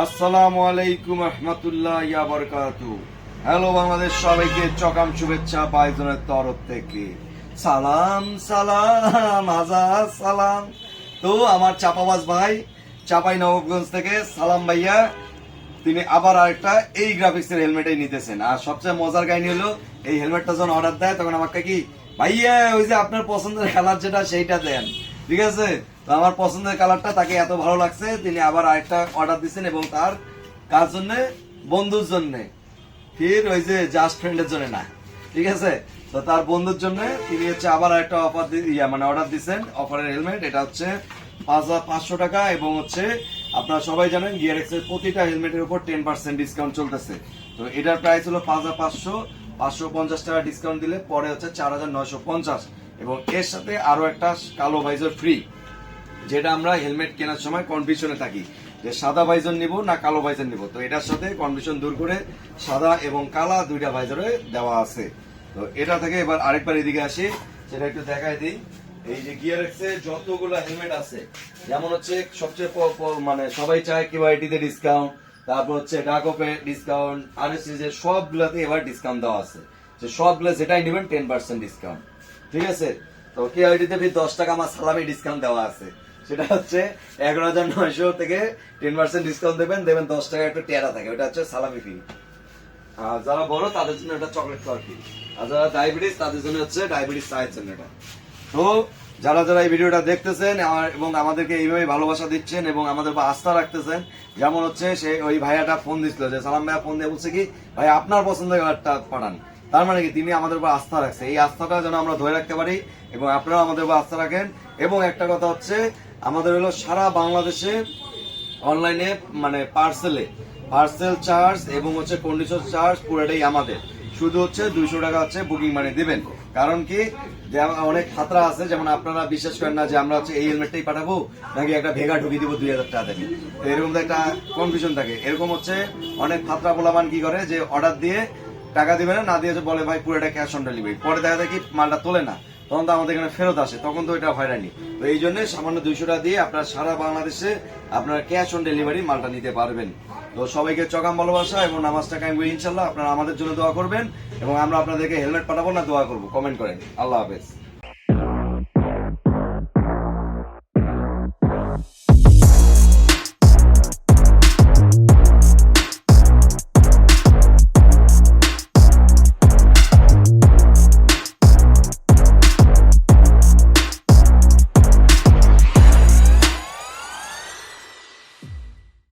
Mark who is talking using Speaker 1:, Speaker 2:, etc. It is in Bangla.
Speaker 1: আসসালামু আলাইকুম রহমতুল্লাহ ইয়া বরকাতু হ্যালো বাংলাদেশ, সবাইকে চকাম শুভেচ্ছা তরফ থেকে। সালাম সালাম, আজাদ, সালাম। তো আমার চাপাবাজ ভাই, চাপাই নবাবগঞ্জ থেকে, সালাম ভাইয়া, তিনি আবার আরেকটা এই গ্রাফিক্সের হেলমেটই নিতেছেন। আর সবচেয়ে মজার কাহিনী হলো, এই হেলমেটটা যখন অর্ডার দেয়, তখন আমাকে কি, ভাইয়া, ওই যে আপনার পছন্দের কালার যেটা, সেইটা দেন। ঠিক আছে? তো আমার পছন্দের কালারটা তাকে এত ভালো লাগছে, তিনি আবার আরেকটা অর্ডার দিচ্ছেন এবং তার কার জন্য? বন্ধুর জন্য। ফির ওই যে জাস্ট ফ্রেন্ডের জন্য না। ঠিক আছে? তো তার বন্ধুর জন্য তিনি হচ্ছে আবার একটা অফার ইয়া মানে অর্ডার দিচ্ছেন অফারের হেলমেট এটা হচ্ছে পাঁচ পাঁচশো টাকা এবং হচ্ছে আপনারা সবাই জানেন গিয়ার এর প্রতিটা হেলমেটের উপর টেন পার্সেন্ট ডিসকাউন্ট চলতেছে। তো এটার প্রাইস হলো পাঁচ হাজার পাঁচশো পাঁচশো পঞ্চাশ টাকা ডিসকাউন্ট দিলে পরে হচ্ছে চার হাজার নয়শো পঞ্চাশ। এবং এর সাথে আরও একটা কালো ভাইজার ফ্রি যেটা আমরা হেলমেট কেনার সময় কনফিউশনে থাকি। যে সাদা ভাইজন নিব না কালো ভাইজন নিব? তো এটার সাথে কনফিউশন দূর করে সাদা এবং কালা দুইটা ভাইজরে দেওয়া আছে। তো এটা থেকে এবার আরেকবার এদিকে আসি, সেটা একটু দেখাই দিই। এই যে গিয়ার এক্সে যতগুলো হেলমেট আছে, যেমন হচ্ছে সবচেয়ে মানে সবাই চায় কিউআইটি তে ডিসকাউন্ট তারপর হচ্ছে ডাকোপে ডিসকাউন্ট আর সবগুলোতে এবার ডিসকাউন্ট দেওয়া আছে। যে সবগুলো যেটাই নেবেন টেন পার্সেন্ট ডিসকাউন্ট ঠিক আছে? তো কেআইডিতে ফির দশ টাকা আমার সালামি ডিসকাউন্ট দেওয়া আছে। সেটা হচ্ছে এগারো হাজার নয়শো থেকে টেন পার্সেন্ট ডিসকাউন্ট দেবেন দেবেন দশ টাকা একটা টেরা থাকে, ওটা হচ্ছে সালামি ফি আর যারা বড়, তাদের জন্য এটা চকলেট খাওয়ার ফি আর যারা ডায়াবেটিস তাদের জন্য হচ্ছে ডায়াবেটিস চায়ের জন্য এটা। তো যারা যারা এই ভিডিওটা দেখতেছেন এবং আমাদেরকে এইভাবে ভালোবাসা দিচ্ছেন এবং আমাদের উপর আস্থা রাখতেছেন, যেমন হচ্ছে সে ওই ভাইয়াটা ফোন দিছিল যে, সালাম ভাইয়া ফোন দিয়ে বলছে কি, ভাই, আপনার পছন্দের কালারটা পাঠান। তার মানে কি? তিনি আমাদের উপর আস্থা রাখছে। এই আস্থাটা যেন আমরা ধরে রাখতে পারি এবং আপনারাও আমাদের উপর আস্থা রাখেন। এবং একটা কথা হচ্ছে, আমাদের হলো সারা বাংলাদেশে অনলাইনে মানে পার্সেলে, পার্সেল চার্জ এবং হচ্ছে কন্ডিশন চার্জ পুরোটাই আমাদের। শুধু হচ্ছে দুইশো টাকা হচ্ছে বুকিং মানে দিবেন। কারণ কি? যে অনেক খাতরা আছে, যেমন আপনারা বিশ্বাস করেন না যে আমরা হচ্ছে এই হেলমেটটাই পাঠাবো, নাকি একটা ভেগা ঢুকিয়ে দিব দুই হাজার টাকা দেবে তো এরকম তো একটা কনফিউশন থাকে। এরকম হচ্ছে অনেক খাতরা পোলামান কি করে? যে অর্ডার দিয়ে টাকা দিবে না দিয়ে বলে, ভাই পুরোটা ক্যাশ অন ডেলিভারি পরে দেখা যায় কি মালটা তোলে না, তখন তো আমাদের এখানে ফেরত আসে, তখন তো এটা হয়রানি। তো এই জন্য সামান্য দুইশো টাকা দিয়ে আপনারা সারা বাংলাদেশে আপনারা ক্যাশ অন ডেলিভারি মালটা নিতে পারবেন। তো সবাইকে চকাম ভালোবাসা এবং নামাজটা কাইম ইনশাল্লাহ আপনারা আমাদের জন্য দোয়া করবেন এবং আমরা আপনাদেরকে হেলমেট পাঠাবো না, দোয়া করব। কমেন্ট করেন। আল্লাহ হাফেজ।